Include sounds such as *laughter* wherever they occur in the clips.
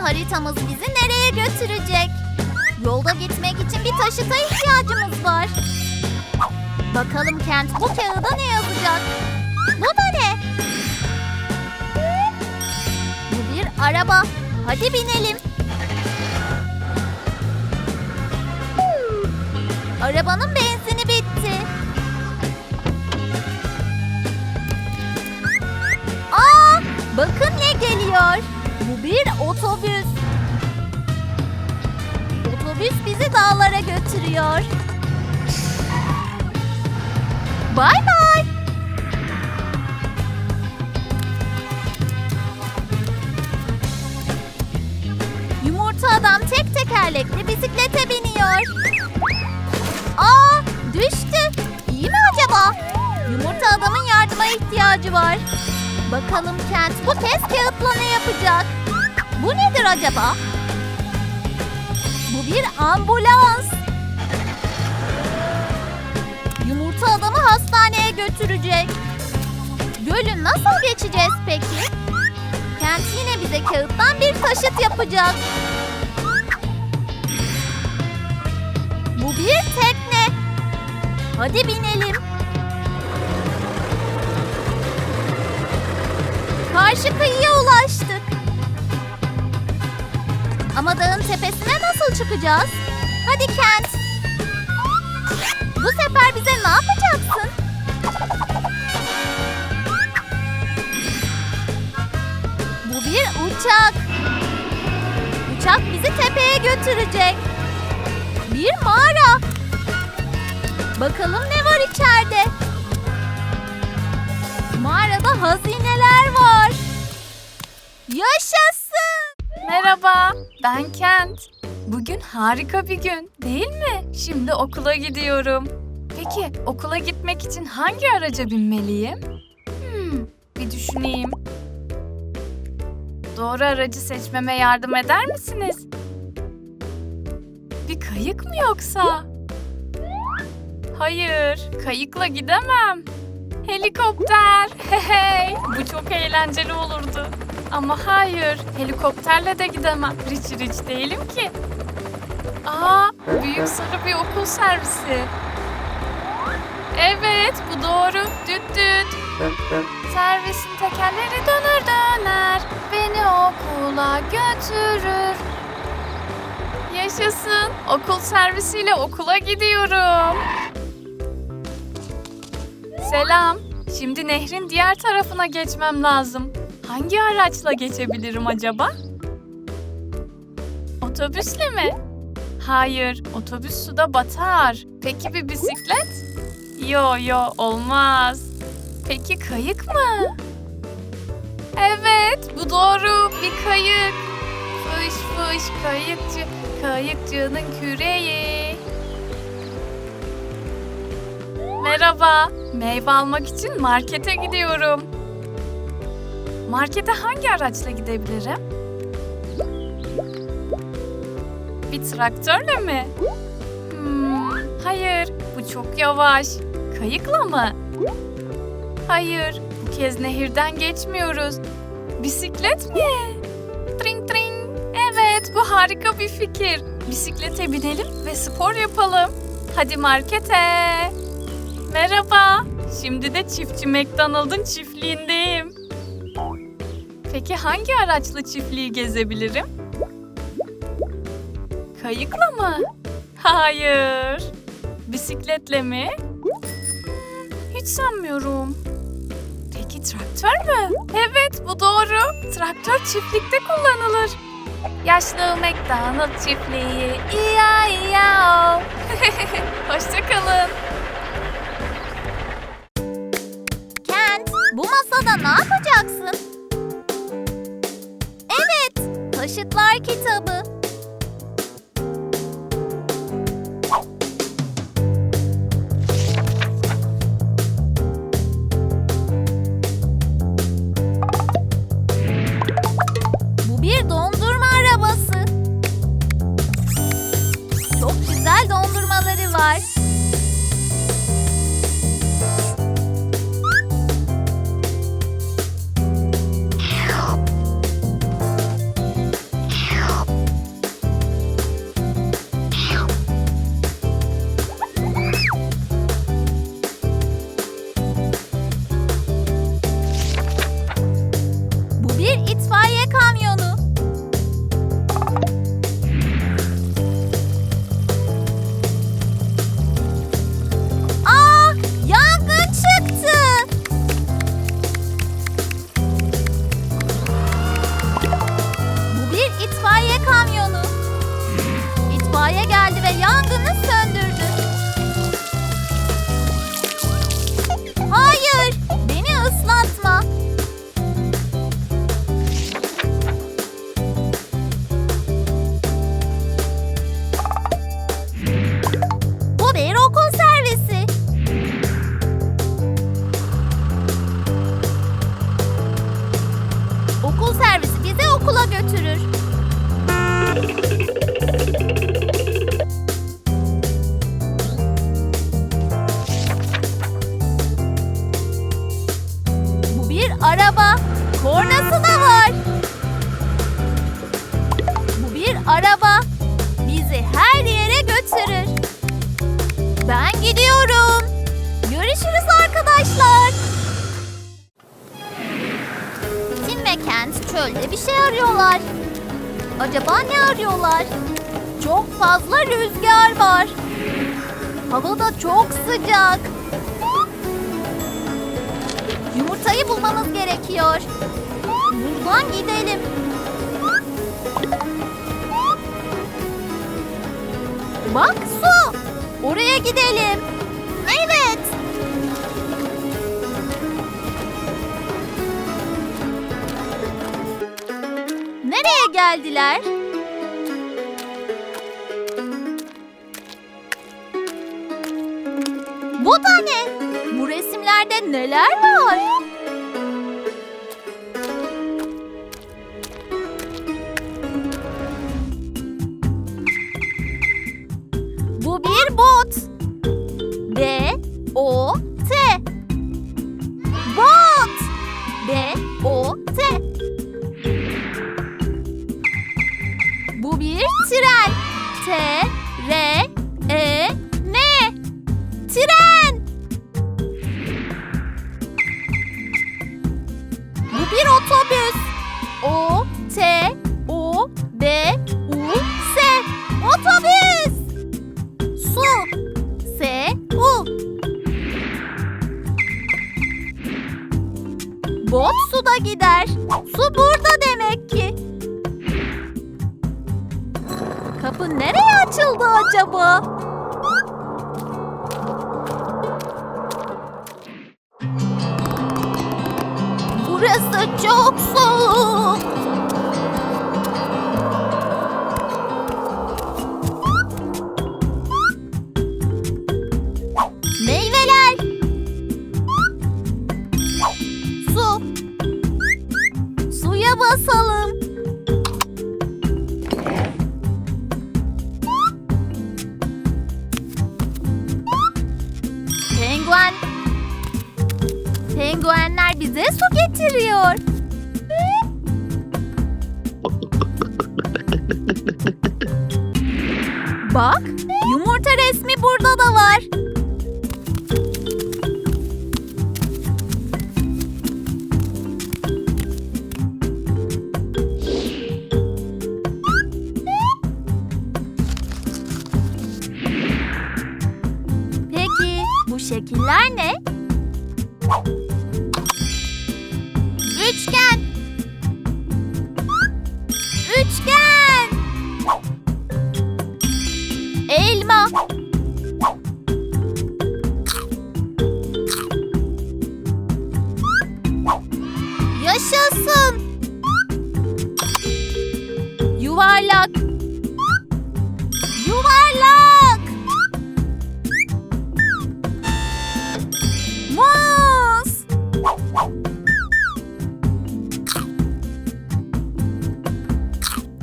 haritamız bizi nereye götürecek? Yolda gitmek için bir taşıta ihtiyacımız var. Bakalım Kent bu kağıda ne yazacak? Bu da ne? Bu bir araba. Hadi binelim. Arabanın benzini bitti. Aa, bakın ne geliyor. Bu bir otobüs. Otobüs bizi dağlara götürüyor. Bay bay. Yumurta adam tek tekerlekli bisiklete biniyor. Aa, düştü. İyi mi acaba? Yumurta adamın yardıma ihtiyacı var. Bakalım Kent bu kez kağıtla ne yapacak? Bu nedir acaba? Bu bir ambulans. Yumurta adamı hastaneye götürecek. Gölü nasıl geçeceğiz peki? Kent yine bize kağıttan bir taşıt yapacak. Bu bir tekne. Hadi binelim. Karşı kıyıya ulaştık. Ama dağın tepesine nasıl çıkacağız? Hadi Kent. Bu sefer bize ne yapacaksın? Bu bir uçak. Uçak bizi tepeye götürecek. Bir mağara. Bakalım ne var içeride? Mağarada hazineler var. Yaşasın! Merhaba, ben Kent. Bugün harika bir gün, değil mi? Şimdi okula gidiyorum. Peki, okula gitmek için hangi araca binmeliyim? Hmm, bir düşüneyim. Doğru aracı seçmeme yardım eder misiniz? Bir kayık mı yoksa? Hayır, kayıkla gidemem. Helikopter. Hey, bu çok eğlenceli olurdu. Ama hayır, helikopterle de gidemem. Rich rich değilim ki. Aa, büyük sarı bir okul servisi. Evet, bu doğru. Düt düt. Servisin tekerleri döner döner. Beni okula götürür. Yaşasın. Okul servisiyle okula gidiyorum. Selam. Şimdi nehrin diğer tarafına geçmem lazım. Hangi araçla geçebilirim acaba? Otobüsle mi? Hayır, otobüs suda batar. Peki bir bisiklet? Yo yo olmaz. Peki kayık mı? Evet, bu doğru. Bir kayık. Fış fış kayıkçı, kayıkçının küreği. Merhaba, meyve almak için markete gidiyorum. Markete hangi araçla gidebilirim? Bir traktörle mi? Hmm, hayır, bu çok yavaş. Kayıkla mı? Hayır, bu kez nehirden geçmiyoruz. Bisiklet mi? Tring tring. Evet, bu harika bir fikir. Bisiklete binelim ve spor yapalım. Hadi markete. Merhaba. Şimdi de çiftçi McDonald'ın çiftliğindeyim. Peki hangi araçla çiftliği gezebilirim? Kayıkla mı? Hayır. Bisikletle mi? Hiç sanmıyorum. Peki traktör mü? Evet bu doğru. Traktör çiftlikte kullanılır. Yaşlı McDonald çiftliği. İya iya *laughs* Hoşçakalın. Bu masada ne yapacaksın? Evet, taşıtlar kitabı. Bu bir araba. Kornası var. Bu bir araba. Bizi her yere götürür. Ben gidiyorum. Görüşürüz arkadaşlar. Tim ve Kent çölde bir şey arıyorlar. Acaba ne arıyorlar? Çok fazla rüzgar var. Hava da çok sıcak. Yumurtayı bulmamız gerekiyor. Buradan gidelim. Bak su. Oraya gidelim. Nereye geldiler? Bu da ne? Bu resimlerde neler var? Bu bir bot. B O bir otobüs. O T O B U S. Otobüs. Su. S U. Bot suda gider. Su burada demek ki. Kapı nereye açıldı acaba? Çok soğuk. Getiriyor. Bak, yumurta resmi burada da var. Peki bu şekiller ne?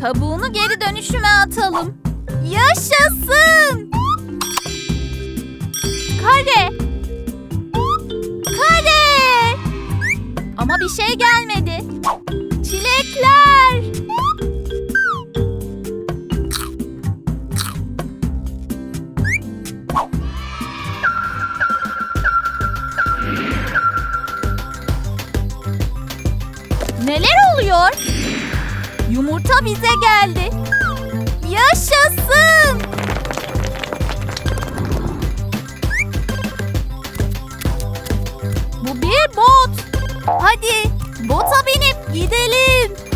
Kabuğunu geri dönüşüme atalım. Yaşasın. Kare. Kare. Ama bir şey gelmedi. yumurta bize geldi. Yaşasın! Bu bir bot. Hadi bota binip gidelim.